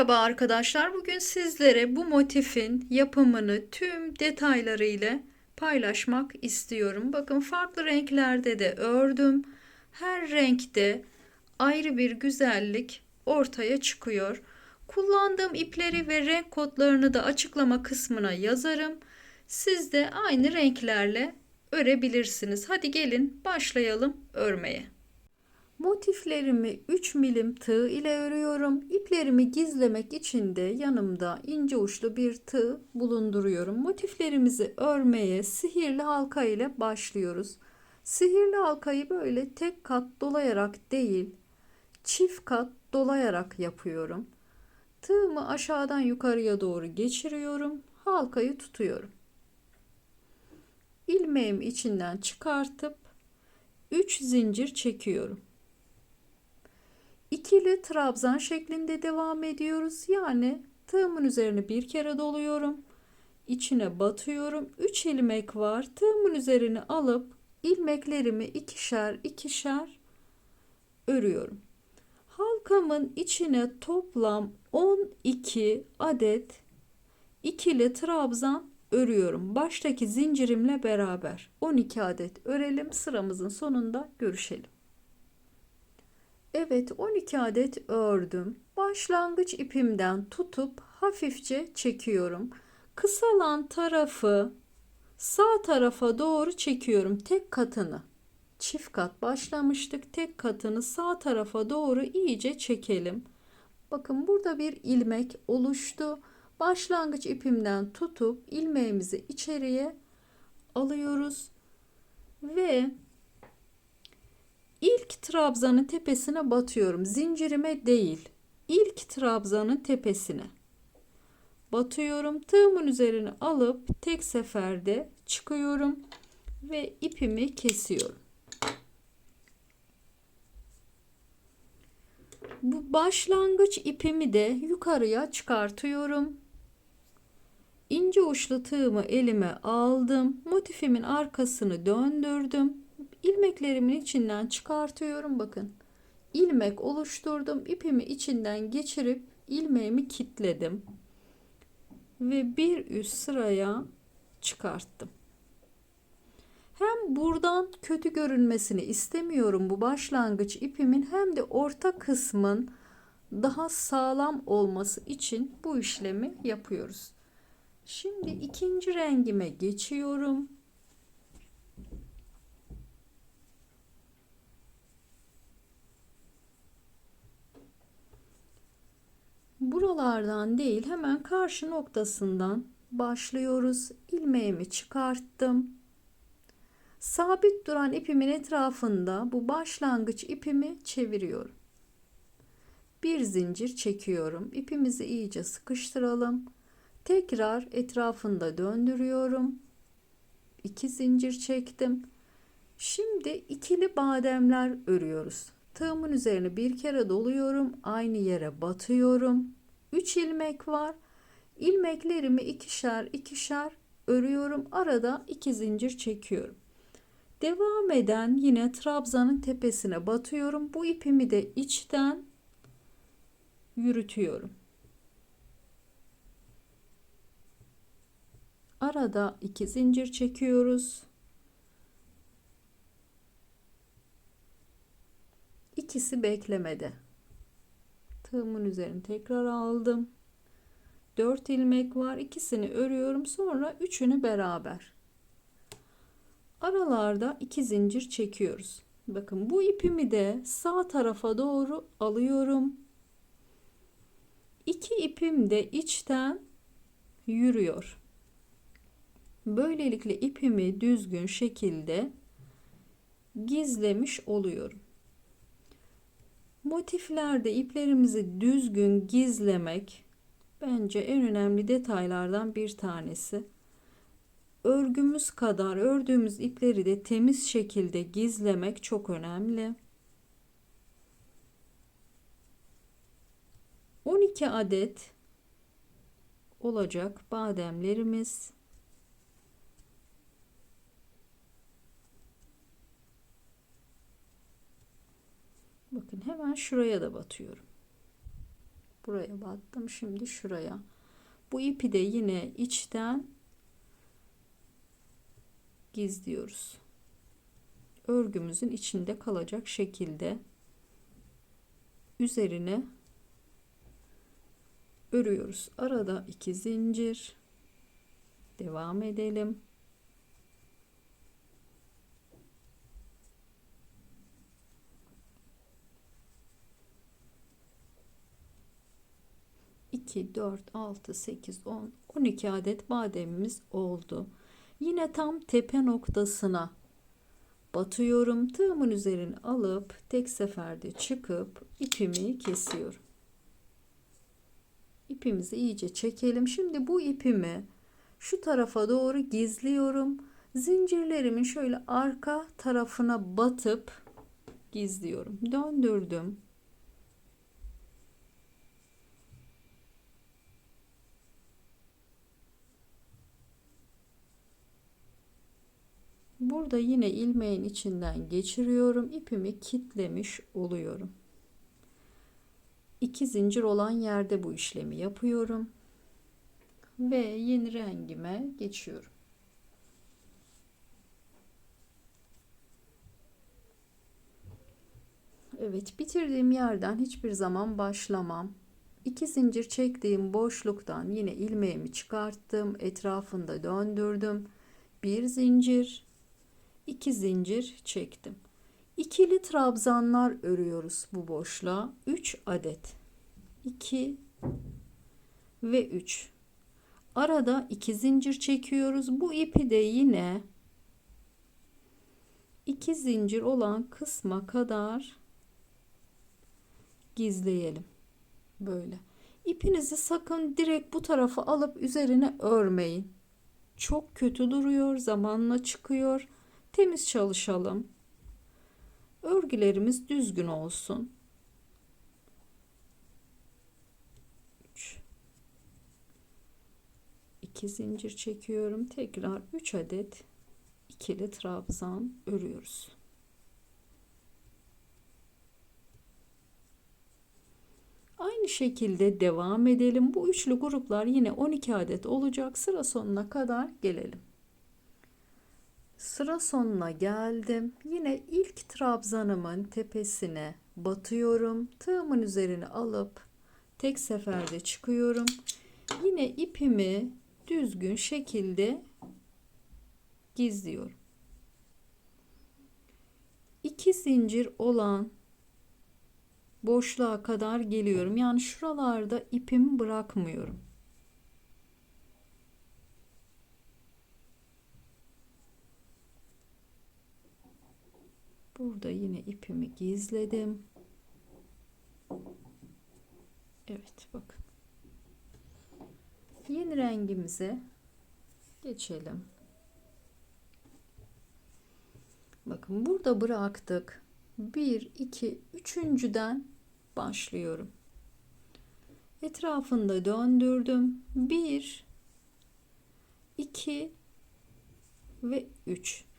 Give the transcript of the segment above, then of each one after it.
Merhaba arkadaşlar. Bugün sizlere bu motifin yapımını tüm detaylarıyla paylaşmak istiyorum. Bakın farklı renklerde de ördüm. Her renkte ayrı bir güzellik ortaya çıkıyor. Kullandığım ipleri ve renk kodlarını da açıklama kısmına yazarım. Siz de aynı renklerle örebilirsiniz. Hadi gelin başlayalım örmeye. Motiflerimi 3 milim tığ ile örüyorum. İplerimi gizlemek için de yanımda ince uçlu bir tığ bulunduruyorum. Motiflerimizi örmeye sihirli halka ile başlıyoruz. Sihirli halkayı böyle tek kat dolayarak değil, çift kat dolayarak yapıyorum. Tığımı aşağıdan yukarıya doğru geçiriyorum. Halkayı tutuyorum. İlmeğimi içinden çıkartıp 3 zincir çekiyorum. İkili trabzan şeklinde devam ediyoruz. Yani tığımın üzerine bir kere doluyorum. İçine batıyorum. 3 ilmek var. Tığımın üzerine alıp ilmeklerimi ikişer ikişer örüyorum. Halkamın içine toplam 12 adet ikili trabzan örüyorum. Baştaki zincirimle beraber 12 adet örelim. Sıramızın sonunda görüşelim. Evet 12 adet ördüm. Başlangıç ipimden tutup hafifçe çekiyorum. Kısalan tarafı sağ tarafa doğru çekiyorum tek katını. Çift kat başlamıştık. Tek katını sağ tarafa doğru iyice çekelim. Bakın burada bir ilmek oluştu. Başlangıç ipimden tutup ilmeğimizi içeriye alıyoruz ve ilk trabzanın tepesine batıyorum. Zincirime değil. İlk trabzanın tepesine batıyorum. Tığımın üzerine alıp tek seferde çıkıyorum ve ipimi kesiyorum. Bu başlangıç ipimi de yukarıya çıkartıyorum. İnce uçlu tığımı elime aldım. Motifimin arkasını döndürdüm ilmeklerimin içinden çıkartıyorum bakın. ilmek oluşturdum. ipimi içinden geçirip ilmeğimi kitledim. Ve bir üst sıraya çıkarttım. Hem buradan kötü görünmesini istemiyorum bu başlangıç ipimin hem de orta kısmın daha sağlam olması için bu işlemi yapıyoruz. Şimdi ikinci rengime geçiyorum. Buralardan değil hemen karşı noktasından başlıyoruz. İlmeğimi çıkarttım. Sabit duran ipimin etrafında bu başlangıç ipimi çeviriyorum. Bir zincir çekiyorum. İpimizi iyice sıkıştıralım. Tekrar etrafında döndürüyorum. İki zincir çektim. Şimdi ikili bademler örüyoruz. Tığımın üzerine bir kere doluyorum. Aynı yere batıyorum. 3 ilmek var. İlmeklerimi ikişer ikişer örüyorum. Arada 2 zincir çekiyorum. Devam eden yine trabzanın tepesine batıyorum. Bu ipimi de içten yürütüyorum. Arada 2 zincir çekiyoruz. İkisi beklemede. Tığımın üzerine tekrar aldım. 4 ilmek var. İkisini örüyorum. Sonra üçünü beraber. Aralarda iki zincir çekiyoruz. Bakın bu ipimi de sağ tarafa doğru alıyorum. İki ipim de içten yürüyor. Böylelikle ipimi düzgün şekilde gizlemiş oluyorum. Motiflerde iplerimizi düzgün gizlemek bence en önemli detaylardan bir tanesi. Örgümüz kadar ördüğümüz ipleri de temiz şekilde gizlemek çok önemli. 12 adet olacak bademlerimiz Bakın hemen şuraya da batıyorum. buraya battım şimdi şuraya. Bu ipi de yine içten gizliyoruz. Örgümüzün içinde kalacak şekilde üzerine örüyoruz. Arada iki zincir. Devam edelim 2, 4, 6, 8, 10, 12 adet bademimiz oldu. Yine tam tepe noktasına batıyorum. Tığımın üzerine alıp tek seferde çıkıp ipimi kesiyorum. İpimizi iyice çekelim. Şimdi bu ipimi şu tarafa doğru gizliyorum. Zincirlerimin şöyle arka tarafına batıp gizliyorum. Döndürdüm. Burada yine ilmeğin içinden geçiriyorum. ipimi kitlemiş oluyorum. İki zincir olan yerde bu işlemi yapıyorum. Ve yeni rengime geçiyorum. Evet bitirdiğim yerden hiçbir zaman başlamam. İki zincir çektiğim boşluktan yine ilmeğimi çıkarttım. Etrafında döndürdüm. Bir zincir 2 zincir çektim. İkili trabzanlar örüyoruz bu boşluğa. 3 adet. 2 ve 3. Arada 2 zincir çekiyoruz. Bu ipi de yine 2 zincir olan kısma kadar gizleyelim. Böyle. İpinizi sakın direkt bu tarafa alıp üzerine örmeyin. Çok kötü duruyor, zamanla çıkıyor. Temiz çalışalım. Örgülerimiz düzgün olsun. 3 2 zincir çekiyorum. Tekrar 3 adet ikili trabzan örüyoruz. Aynı şekilde devam edelim. Bu üçlü gruplar yine 12 adet olacak. Sıra sonuna kadar gelelim. Sıra sonuna geldim. Yine ilk trabzanımın tepesine batıyorum. Tığımın üzerine alıp tek seferde çıkıyorum. Yine ipimi düzgün şekilde gizliyorum. İki zincir olan boşluğa kadar geliyorum. Yani şuralarda ipimi bırakmıyorum. Burada yine ipimi gizledim. Evet bakın. Yeni rengimize geçelim. Bakın burada bıraktık. 1 2 üçüncüden başlıyorum. Etrafında döndürdüm. 1 2 ve 3.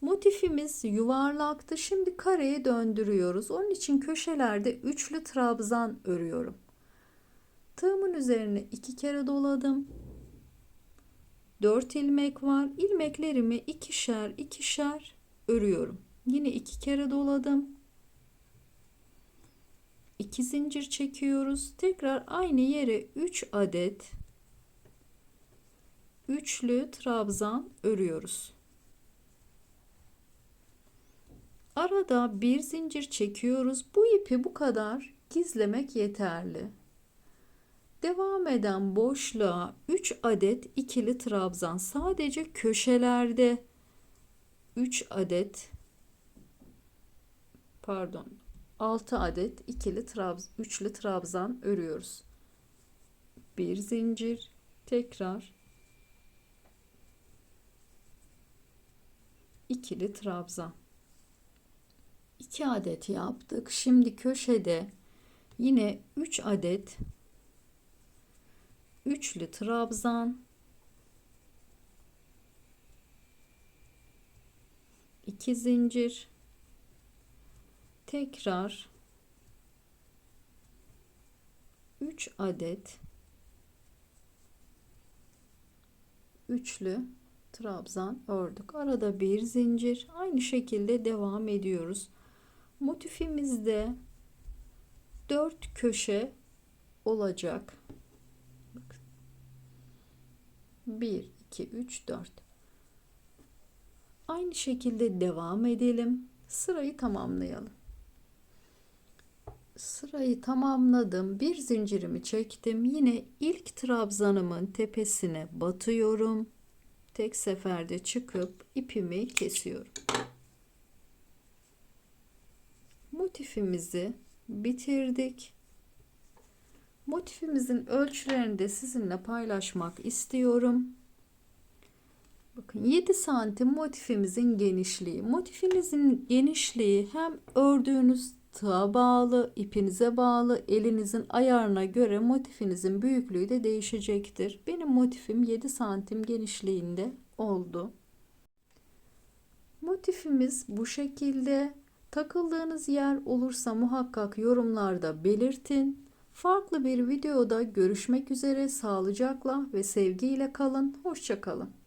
Motifimiz yuvarlaktı. Şimdi kareye döndürüyoruz. Onun için köşelerde üçlü trabzan örüyorum. Tığımın üzerine iki kere doladım. Dört ilmek var. İlmeklerimi ikişer ikişer örüyorum. Yine iki kere doladım. İki zincir çekiyoruz. Tekrar aynı yere 3 adet üçlü trabzan örüyoruz. Arada bir zincir çekiyoruz. Bu ipi bu kadar gizlemek yeterli. Devam eden boşluğa 3 adet ikili trabzan sadece köşelerde 3 adet pardon 6 adet ikili trabzan üçlü trabzan örüyoruz. Bir zincir tekrar ikili trabzan 2 adet yaptık. Şimdi köşede yine 3 adet üçlü trabzan 2 zincir tekrar 3 3 adet üçlü trabzan ördük. Arada bir zincir. Aynı şekilde devam ediyoruz. Motifimizde 4 köşe olacak. 1 2 3 4 Aynı şekilde devam edelim. Sırayı tamamlayalım. Sırayı tamamladım. Bir zincirimi çektim. Yine ilk trabzanımın tepesine batıyorum. Tek seferde çıkıp ipimi kesiyorum. Motifimizi bitirdik. Motifimizin ölçülerini de sizinle paylaşmak istiyorum. Bakın 7 santim motifimizin genişliği. Motifinizin genişliği hem ördüğünüz tığa bağlı, ipinize bağlı, elinizin ayarına göre motifinizin büyüklüğü de değişecektir. Benim motifim 7 santim genişliğinde oldu. Motifimiz bu şekilde. Takıldığınız yer olursa muhakkak yorumlarda belirtin. Farklı bir videoda görüşmek üzere sağlıcakla ve sevgiyle kalın. Hoşçakalın.